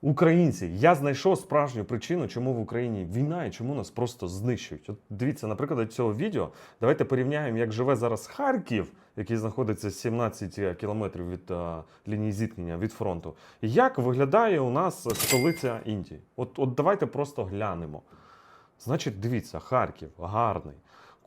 Українці, я знайшов справжню причину, чому в Україні війна і чому нас просто знищують. От дивіться, наприклад, цього відео. Давайте порівняємо, як живе зараз Харків, який знаходиться 17 кілометрів від е, лінії зіткнення від фронту. Як виглядає у нас столиця Індії? От, от давайте просто глянемо. Значить, дивіться, Харків гарний.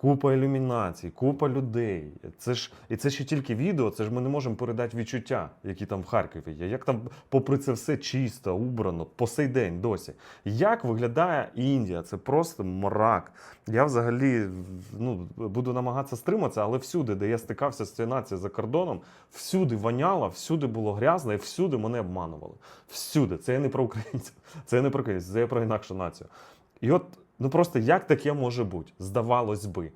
Купа ілюмінацій, купа людей. Це ж і це ще тільки відео. Це ж ми не можемо передати відчуття, які там в Харкові є. Як там, попри це все чисто, убрано, по сей день досі. Як виглядає Індія? Це просто мрак. Я взагалі ну, буду намагатися стриматися, але всюди, де я стикався з цією нацією за кордоном, всюди воняло, всюди було грязно, і всюди мене обманували. Всюди. Це я не про українців, це я не про українців, це я про інакшу націю. І от Ну просто як таке може бути? Здавалось би.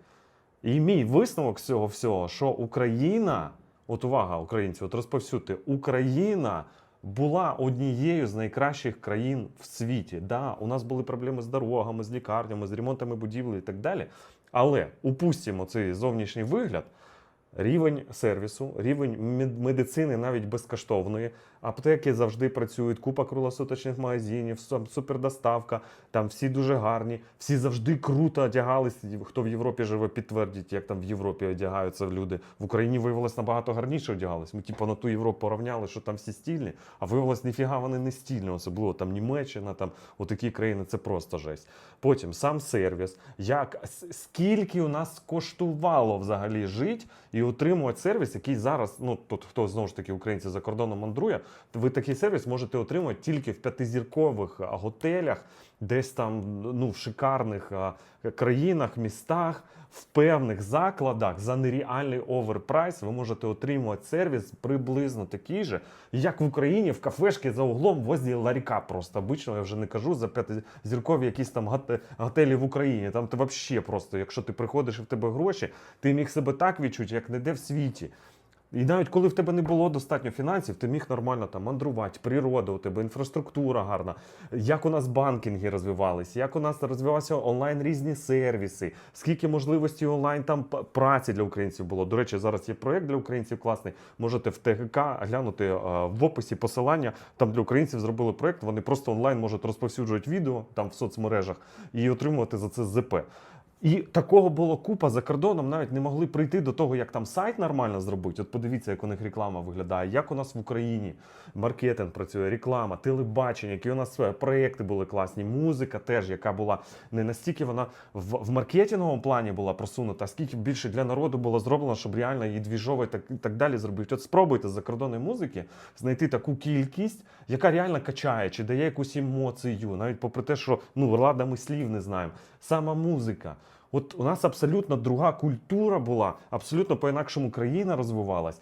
І мій висновок цього всього, що Україна, от увага, українці, от розповсюдьте, Україна була однією з найкращих країн в світі. Да, у нас були проблеми з дорогами, з лікарнями, з ремонтами будівлі і так далі. Але упустимо цей зовнішній вигляд. Рівень сервісу, рівень медицини навіть безкоштовної. Аптеки завжди працюють, купа круглосуточних магазинів, су- супердоставка. Там всі дуже гарні, всі завжди круто одягались. Хто в Європі живе, підтвердить, як там в Європі одягаються люди. В Україні виявилось набагато гарніше одягались. Ми типу на ту Європу порівняли, що там всі стільні, а виявилось, ніфіга вони не стільні. Особливо там Німеччина, там отакі країни, це просто жесть. Потім сам сервіс, як скільки у нас коштувало взагалі жити і отримувати сервіс, який зараз, ну тут хто знову ж таки українці за кордоном мандрує, ви такий сервіс можете отримати тільки в п'ятизіркових готелях, десь там ну, в шикарних країнах, містах, в певних закладах за нереальний оверпрайс ви можете отримувати сервіс приблизно такий же, як в Україні в кафешки за углом возле ларька. Просто обично я вже не кажу за п'ятизіркові якісь там готелі в Україні. Там ти взагалі просто, якщо ти приходиш і в тебе гроші, ти міг себе так відчути, як ніде в світі. І навіть коли в тебе не було достатньо фінансів, ти міг нормально там мандрувати, природа у тебе, інфраструктура гарна, як у нас банкінги розвивалися, як у нас розвивалися онлайн різні сервіси, скільки можливостей онлайн там праці для українців було. До речі, зараз є проєкт для українців класний. Можете в ТГК глянути е, в описі посилання. Там для українців зробили проєкт. Вони просто онлайн можуть розповсюджувати відео там в соцмережах і отримувати за це ЗП. І такого було купа за кордоном, навіть не могли прийти до того, як там сайт нормально зробити. От подивіться, як у них реклама виглядає, як у нас в Україні маркетинг працює, реклама, телебачення, які у нас проекти були класні, музика теж, яка була не настільки вона в, в маркетинговому плані була просунута, а скільки більше для народу було зроблено, щоб реально її двіжово і так, і так далі зробити. От спробуйте з закордонної музики знайти таку кількість, яка реально качає, чи дає якусь емоцію, навіть попри те, що ну ми слів не знаємо. Сама музика. От у нас абсолютно друга культура була, абсолютно по-інакшому країна розвивалась.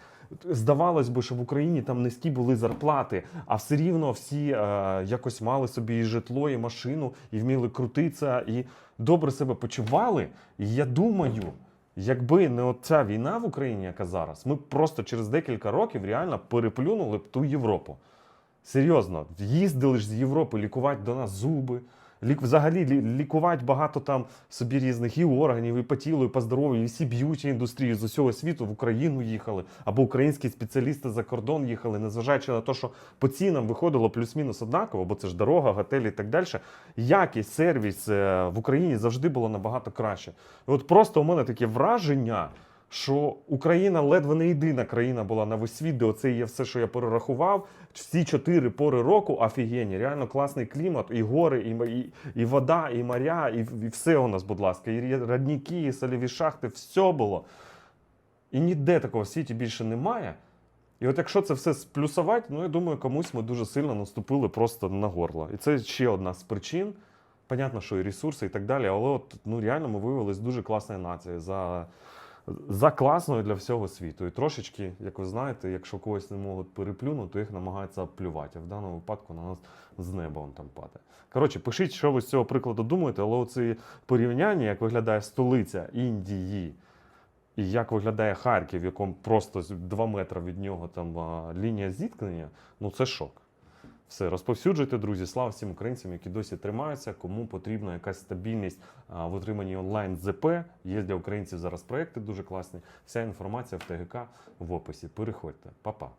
Здавалось би, що в Україні там низькі були зарплати, а все рівно всі е, якось мали собі і житло, і машину, і вміли крутитися, і добре себе почували. І я думаю, якби не оця війна в Україні, яка зараз, ми просто через декілька років реально переплюнули б ту Європу. Серйозно, їздили ж з Європи лікувати до нас зуби. Лік, взагалі лі- лікувати багато там собі різних і органів, і по тілу, і по здоров'ю, і всі б'юті індустрії з усього світу в Україну їхали, або українські спеціалісти за кордон їхали, незважаючи на те, що по цінам виходило плюс-мінус однаково, бо це ж дорога, готелі і так далі. Якість, сервіс е, в Україні завжди було набагато краще. І от просто у мене таке враження. Що Україна ледве не єдина країна була на весь світ, де оце є все, що я перерахував. Всі чотири пори року офігенні, реально класний клімат, і гори, і, і, і вода, і моря, і, і все у нас, будь ласка, і родники, і соліві шахти, все було. І ніде такого в світі більше немає. І от якщо це все сплюсувати, ну я думаю, комусь ми дуже сильно наступили просто на горло. І це ще одна з причин. Понятно, що і ресурси, і так далі, але от ну реально ми виявилися дуже класною нацією за, за класною для всього світу. І трошечки, як ви знаєте, якщо когось не можуть переплюнути, то їх намагаються обплювати. А в даному випадку на нас з неба он там падає. Коротше, пишіть, що ви з цього прикладу думаєте, але оці порівняння, як виглядає столиця Індії. І як виглядає Харків, в якому просто з- два метри від нього там лінія зіткнення, ну це шок. Все, розповсюджуйте, друзі. Слава всім українцям, які досі тримаються. Кому потрібна якась стабільність в отриманні онлайн ЗП. Є для українців зараз проекти дуже класні. Вся інформація в ТГК в описі. Переходьте, Па-па.